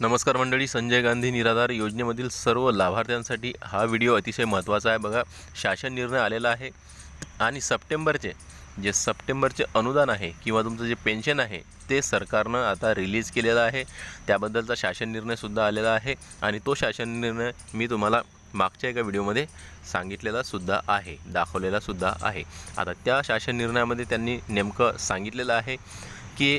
नमस्कार मंडळी संजय गांधी निराधार योजनेमधील सर्व लाभार्थ्यांसाठी हा व्हिडिओ अतिशय महत्त्वाचा आहे. बघा शासन निर्णय आलेला आहे आणि सप्टेंबरचे जे सप्टेंबरचे अनुदान आहे किंवा तुमचं जे पेन्शन आहे ते सरकारनं आता रिलीज केलेलं आहे. त्याबद्दलचा शासन निर्णयसुद्धा आलेला आहे आणि तो शासन निर्णय मी तुम्हाला मागच्या एका व्हिडिओमध्ये सांगितलेलासुद्धा आहे दाखवलेलासुद्धा आहे. आता त्या शासन निर्णयामध्ये त्यांनी नेमकं सांगितलेलं आहे की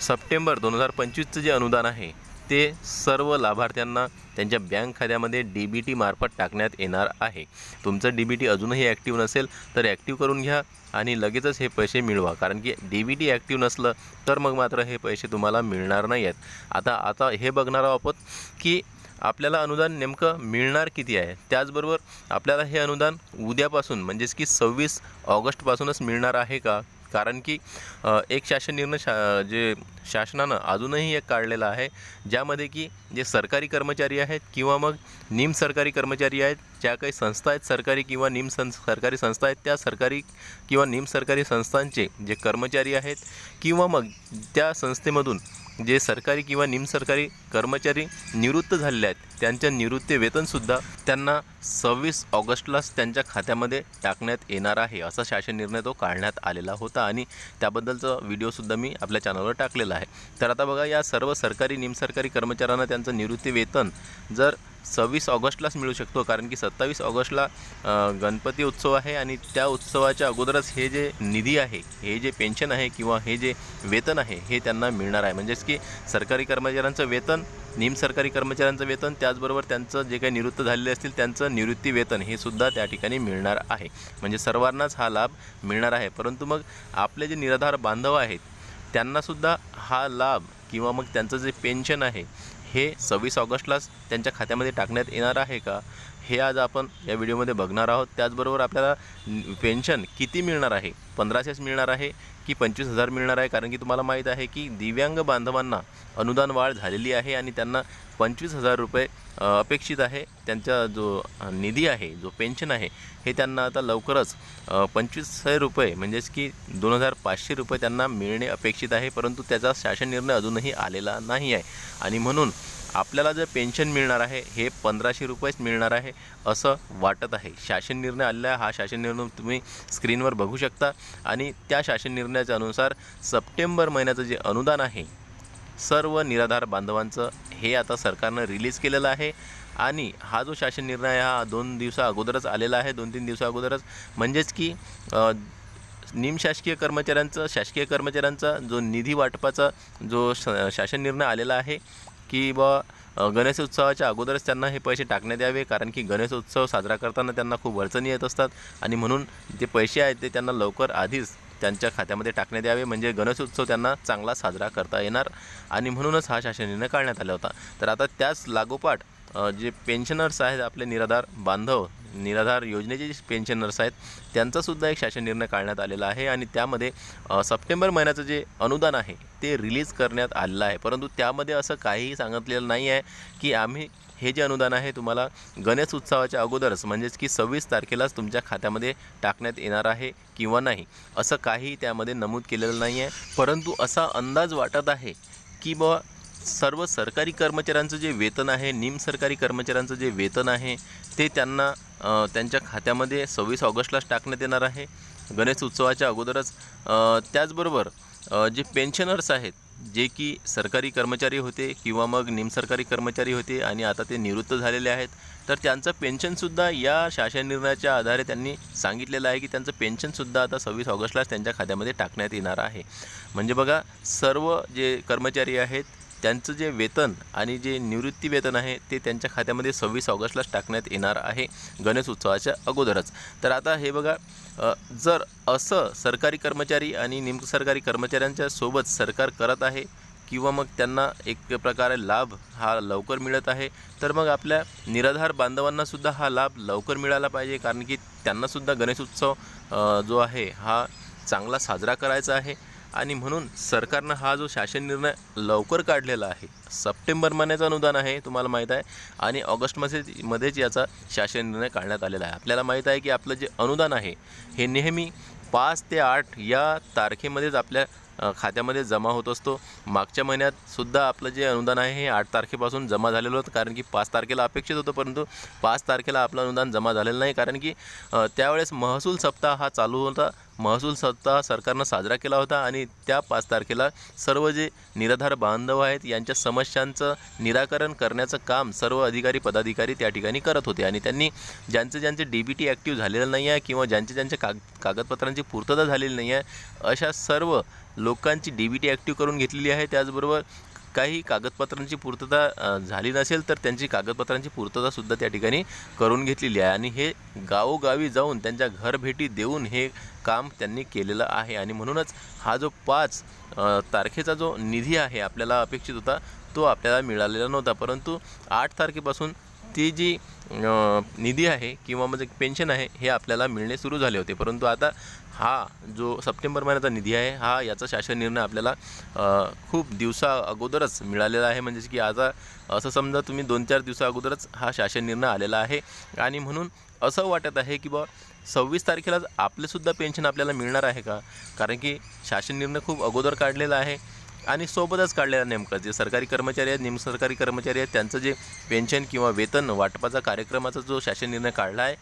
सप्टेंबर दोन हजार पंचवीसचं जे अनुदान आहे ते सर्व लाभार्थ्यांना त्यांच्या बँक खात्यामध्ये डी बी टीमार्फत टाकण्यात येणार आहे. तुमचं डी बी टी अजूनही ॲक्टिव्ह नसेल तर ॲक्टिव्ह करून घ्या आणि लगेचच हे पैसे मिळवा. कारण की डी बी टी ॲक्टिव्ह नसलं तर मग मात्र हे पैसे तुम्हाला मिळणार नाही आहेत आता आता हे बघणार आहोत आपण की आपल्याला अनुदान नेमकं मिळणार किती आहे? त्याचबरोबर आपल्याला हे अनुदान उद्यापासून म्हणजेच की सव्वीस ऑगस्टपासूनच मिळणार आहे का? कारण की एक शासन निर्णय शा जे शासनानं अजूनही एक काढलेला आहे ज्यामध्ये की जे सरकारी कर्मचारी आहेत किंवा मग निम सरकारी कर्मचारी आहेत ज्या काही संस्था आहेत सरकारी किंवा निम सं सरकारी संस्था आहेत त्या सरकारी किंवा निम सरकारी संस्थांचे जे कर्मचारी आहेत किंवा मग त्या संस्थेमधून जे सरकारी किंवा निमसरकारी कर्मचारी निवृत्त झालेले आहेत त्यांच्या निवृत्ती वेतनसुद्धा त्यांना सव्वीस ऑगस्टलाच त्यांच्या खात्यामध्ये टाकण्यात येणार आहे असा शासन निर्णय तो काढण्यात आलेला होता. आणि त्याबद्दलचा व्हिडिओसुद्धा मी आपल्या चॅनलवर टाकलेला आहे. तर आता बघा या सर्व सरकारी निमसरकारी कर्मचाऱ्यांना त्यांचं निवृत्ती वेतन जर सव्वीस ऑगस्टलाच मिळू शकतो कारण की सत्तावीस ऑगस्टला गणपती उत्सव आहे आणि त्या उत्सवाच्या अगोदरच हे जे निधी आहे हे जे पेन्शन आहे किंवा हे जे वेतन आहे हे त्यांना मिळणार आहे. म्हणजेच की सरकारी कर्मचाऱ्यांचं वेतन निमसरकारी कर्मचाऱ्यांचं वेतन त्याचबरोबर त्यांचं जे काही निवृत्त झालेले असतील त्यांचं निवृत्ती वेतन हे सुद्धा त्या ठिकाणी मिळणार आहे. म्हणजे सर्वांनाच हा लाभ मिळणार आहे. परंतु मग आपले जे निराधार बांधव आहेत त्यांनासुद्धा हा लाभ किंवा मग त्यांचं जे पेन्शन आहे हे सव्वीस ऑगस्टलाच त्यांच्या खात्यामध्ये टाकण्यात येणार आहे का? हे आज आपण या व्हिडिओमध्ये बघणार आहोत. त्याचबरोबर आपल्याला पेन्शन किती मिळणार आहे? पंधराशेच मिळणार आहे की पंचवीस हजार मिळणार आहे? कारण की तुम्हाला माहीत आहे की दिव्यांग बांधवांना अनुदान वाढ झालेली आहे आणि त्यांना पंचवीस हजार रुपये अपेक्षित आहे. त्यांचा जो निधी आहे जो पेन्शन आहे हे त्यांना आता लवकरच पंचवीसशे रुपये म्हणजेच की दोन हजार पाचशे रुपये त्यांना मिळणे अपेक्षित आहे. परंतु त्याचा शासन निर्णय अजूनही आलेला नाही आहे. आणि म्हणून आपल्याला जे पेन्शन मिळणार आहे हे पंधराशे रुपयेच मिळणार आहे असं वाटत आहे. शासन निर्णय आलेला आहे. हा शासन निर्णय तुम्ही स्क्रीनवर बघू शकता. आणि त्या शासन निर्णयाच्या अनुसार सप्टेंबर महिन्याचं जे अनुदान आहे सर्व निराधार बांधवांचं हे आता सरकारनं रिलीज केलेलं आहे. आणि हा जो शासन निर्णय हा दोन दिवसा अगोदरच आलेला आहे दोन तीन दिवसा अगोदरच. म्हणजेच की निमशासकीय कर्मचाऱ्यांचं शासकीय कर्मचाऱ्यांचा जो निधी वाटपाचा जो शासन निर्णय आलेला आहे की ब गणेश उत्सवाच्या अगोदरच त्यांना हे पैसे टाकण्यात यावे कारण की गणेश उत्सव साजरा करताना त्यांना खूप अडचणी येत असतात. आणि म्हणून जे पैसे आहेत ते त्यांना लवकर आधीच त्यांच्या खात्यामध्ये टाकण्यात यावे म्हणजे गणेश उत्सव त्यांना चांगला साजरा करता येणार. आणि म्हणूनच हा शासन निर्णय काढण्यात आला होता. तर आता त्याच लागोपाठ जे पेन्शनर्स आहेत आपले निराधार बांधव निराधार योजनेचे जे पेन्शनर्स आहेत त्यांचासुद्धा एक शासन निर्णय काढण्यात आलेला आहे आणि त्यामध्ये सप्टेंबर महिन्याचं जे अनुदान आहे ते रिलीज करण्यात आलेलं आहे. परंतु त्यामध्ये असं काहीही सांगितलेलं नाही आहे की आम्ही हे जे अनुदान आहे तुम्हाला गणेश उत्सवाच्या अगोदरच म्हणजेच की सव्वीस तारखेलाच तुमच्या खात्यामध्ये टाकण्यात येणार आहे किंवा नाही असं काही त्यामध्ये नमूद केलेलं नाही आहे. परंतु असा अंदाज वाटत आहे की बुवा सर्व सरकारी कर्मचाऱ्यांचं जे वेतन आहे निमसरकारी कर्मचाऱ्यांचं जे वेतन आहे ते त्यांना त्यांच्या खात्यामध्ये सव्वीस ऑगस्टलाच टाकण्यात येणार आहे. गणेश उत्सवाच्या अगोदरच त्याचबरोबर जे पेन्शनर्स आहेत जे की सरकारी कर्मचारी होते किंवा मग निमसरकारी कर्मचारी होते आणि आता ते निवृत्त झालेले आहेत तर त्यांचं पेन्शनसुद्धा या शासन निर्णयाच्या आधारे त्यांनी सांगितलेलं आहे की त्यांचं पेन्शनसुद्धा आता सव्वीस ऑगस्टलाच त्यांच्या खात्यामध्ये टाकण्यात येणार आहे. म्हणजे बघा सर्व जे कर्मचारी आहेत त्यांचं जे वेतन आणि जे निवृत्ती वेतन आहे ते त्यांच्या खात्यामध्ये सव्वीस ऑगस्टलाच टाकण्यात येणार आहे गणेश उत्सवाच्या अगोदरच. तर आता हे बघा जर असं सरकारी कर्मचारी आणि निमसरकारी कर्मचाऱ्यांच्या सोबत सरकार करत आहे किंवा मग त्यांना एक प्रकारे लाभ हा लवकर मिळत आहे तर मग आपल्या निराधार बांधवांनासुद्धा हा लाभ लवकर मिळाला पाहिजे कारण की त्यांनासुद्धा गणेश उत्सव जो आहे हा चांगला साजरा करायचा आहे. आणि म्हणून सरकारनं हा जो शासन निर्णय लवकर काढलेला आहे सप्टेंबर महिन्याचं अनुदान आहे तुम्हाला माहीत आहे आणि ऑगस्ट मध्येच याचा शासन निर्णय काढण्यात आलेला आहे. आपल्याला माहीत आहे की आपलं जे अनुदान आहे हे नेहमी पाच ते आठ या तारखेमध्येच आपल्या खात्यामध्ये जमा होत असतो. मागच्या महिन्यात सुद्धा आपलं जे अनुदान आहे हे आठ तारखेपासून जमा झालेलं होतं कारण की पाच तारखेला अपेक्षित होतं परंतु पाच तारखेला आपलं अनुदान जमा झालेलं नाही कारण की त्यावेळेस महसूल सप्ताह हा चालू होता. महसूल सप्ताह सरकारनं साजरा केला होता आणि त्या पाच तारखेला सर्व जे निराधार बांधव आहेत यांच्या समस्यांचं निराकरण करण्याचं काम सर्व अधिकारी पदाधिकारी त्या ठिकाणी करत होते. आणि त्यांनी ज्यांचे ज्यांचे डी बी टी ॲक्टिव्ह झालेलं नाही आहे किंवा ज्यांचे ज्यांच्या काग कागदपत्रांची पूर्तता झालेली नाही आहे अशा सर्व लोकांची डी बी टी ॲक्टिव्ह करून घेतलेली आहे. त्याचबरोबर काही कागदपत्रांची पूर्तता झाली नसेल तर त्यांची कागदपत्रांची पूर्ततासुद्धा त्या ठिकाणी करून घेतलेली आहे. आणि हे गावोगावी जाऊन त्यांच्या घरभेटी देऊन हे काम त्यांनी केलेलं आहे. आणि म्हणूनच हा जो पाच तारखेचा जो निधी आहे आपल्याला अपेक्षित होता तो आपल्याला मिळालेला नव्हता. परंतु आठ तारखेपासून ती जी निधी आहे किंवा म्हणजे पेन्शन आहे हे आपल्याला मिळणे सुरू झाले होते. परंतु आता हा जो सप्टेंबर महिन्याचा निधी आहे हा याचा शासन निर्णय आपल्याला खूप दिवसा अगोदरच मिळालेला आहे. म्हणजेच की आता असं समजा तुम्ही दोन चार दिवसा अगोदरच हा शासन निर्णय आलेला आहे. आणि म्हणून असं वाटत आहे की बा सव्वीस तारखेलाच आपलेसुद्धा पेन्शन आपल्याला मिळणार आहे का? कारण की शासन निर्णय खूप अगोदर काढलेला आहे. आणि सोबतच काढलेला नेमकं जे सरकारी कर्मचारी आहेत निमसरकारी कर्मचारी आहेत त्यांचं जे पेन्शन किंवा वेतन वाटपाचा कार्यक्रमाचा जो शासन निर्णय काढला आहे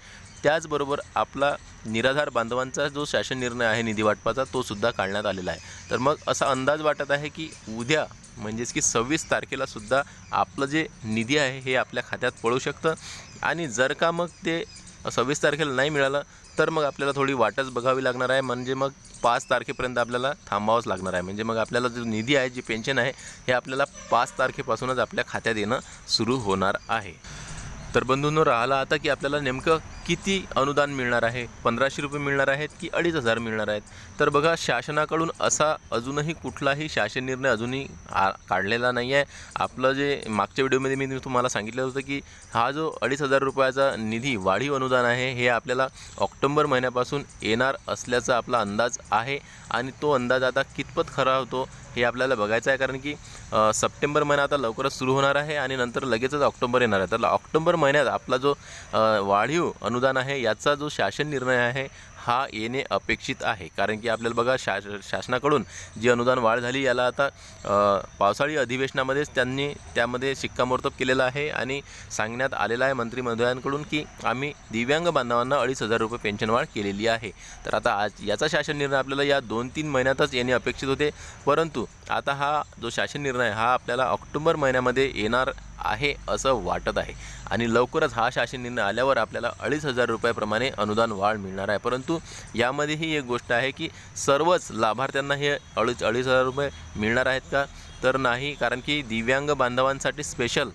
त्याचबरोबर आपला निराधार बांधवांचा जो शासन निर्णय आहे निधी वाटपाचा तो सुद्धा काढण्यात आलेला आहे. तर मग असा अंदाज वाटत आहे की उद्या म्हणजेच की सव्वीस तारखेला सुद्धा आपलं जे निधी आहे हे आपल्या खात्यात पळू शकतं. आणि जर का मग ते सव्वीस तारखेला नाही मिळालं तर मग आपल्याला थोडी वाटच बघावी लागणार आहे. म्हणजे मग पाच तारखेपर्यंत आपल्याला थांबावंच लागणार आहे. म्हणजे मग आपल्याला जो निधी आहे जी पेन्शन आहे हे आपल्याला पाच तारखेपासूनच आपल्या खात्यात येणं सुरू होणार आहे. तर बंधूंनो राहिला आता की आपल्याला नेमकं किती अनुदान मिळणार आहे? पंधराशे रुपये मिळणार आहेत की अडीच हजार मिळणार आहेत? तर बघा शासनाकडून असा अजूनही कुठलाही शासन निर्णय अजूनही आ काढलेला नाही आहे आपलं जे मागच्या व्हिडिओमध्ये मी तुम्हाला सांगितलं होतं की हा जो अडीच हजार रुपयाचा निधी वाढीव अनुदान आहे हे आपल्याला ऑक्टोंबर महिन्यापासून येणार असल्याचा आपला अंदाज आहे आणि तो अंदाज आता कितपत खरा होतो हे आपल्याला बघायचं आहे. कारण की सप्टेंबर महिना आता लवकरच सुरू होणार आहे आणि नंतर लगेचच ऑक्टोबर येणार आहे. तर ऑक्टोबर महिन्यात आपला जो वाढीव अनुदान आहे याचा जो शासन निर्णय आहे हा येणे अपेक्षित आहे. कारण की आपल्याला बघा शा शासनाकडून जी अनुदान वाढ झाली याला आता पावसाळी अधिवेशनामध्येच त्यांनी त्यामध्ये शिक्कामोर्तब केलेलं आहे आणि सांगण्यात आलेलं आहे मंत्री की आम्ही दिव्यांग बांधवांना अडीच हजार रुपये पेन्शन वाढ केलेली आहे. तर आता आज याचा शासन निर्णय आपल्याला या दोन तीन महिन्यातच येणे अपेक्षित होते. परंतु आता हा जो शासन निर्णय हा आपल्याला ऑक्टोबर महिन्यामध्ये येणार आहे असं वाटत आहे. आणि लवकरच हा शासन निर्णय आल्यावर आपल्याला अडीच हजार रुपयाप्रमाणे अनुदान वाढ मिळणार आहे. परंतु यामध्येही एक गोष्ट आहे की सर्वच लाभार्थ्यांना हे अडीच अडीच हजार रुपये मिळणार आहेत का? तर नाही कारण की दिव्यांग बांधवांसाठी स्पेशल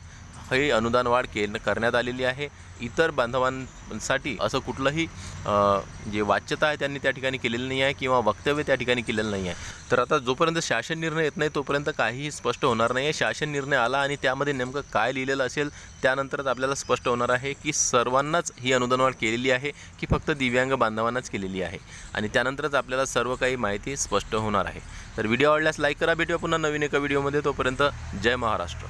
हे अनुदान वाढ के करण्यात आलेली आहे. इतर बांधवांसाठी असं कुठलंही जे वाच्यता आहे त्यांनी त्या ठिकाणी केलेलं नाही आहे किंवा वक्तव्य त्या ठिकाणी केलेलं नाही आहे. तर आता जोपर्यंत शासन निर्णय येत नाही तोपर्यंत काहीही स्पष्ट होणार नाही आहे. शासन निर्णय आला आणि त्यामध्ये नेमकं काय लिहिलेलं असेल त्यानंतरच आपल्याला स्पष्ट होणार आहे की सर्वांनाच ही अनुदान वाढ केलेली आहे की फक्त दिव्यांग बांधवांनाच केलेली आहे? आणि त्यानंतरच आपल्याला सर्व काही माहिती स्पष्ट होणार आहे. तर व्हिडिओ आवडल्यास लाईक करा. भेटूया पुन्हा नवीन एका व्हिडिओमध्ये. तोपर्यंत जय महाराष्ट्र.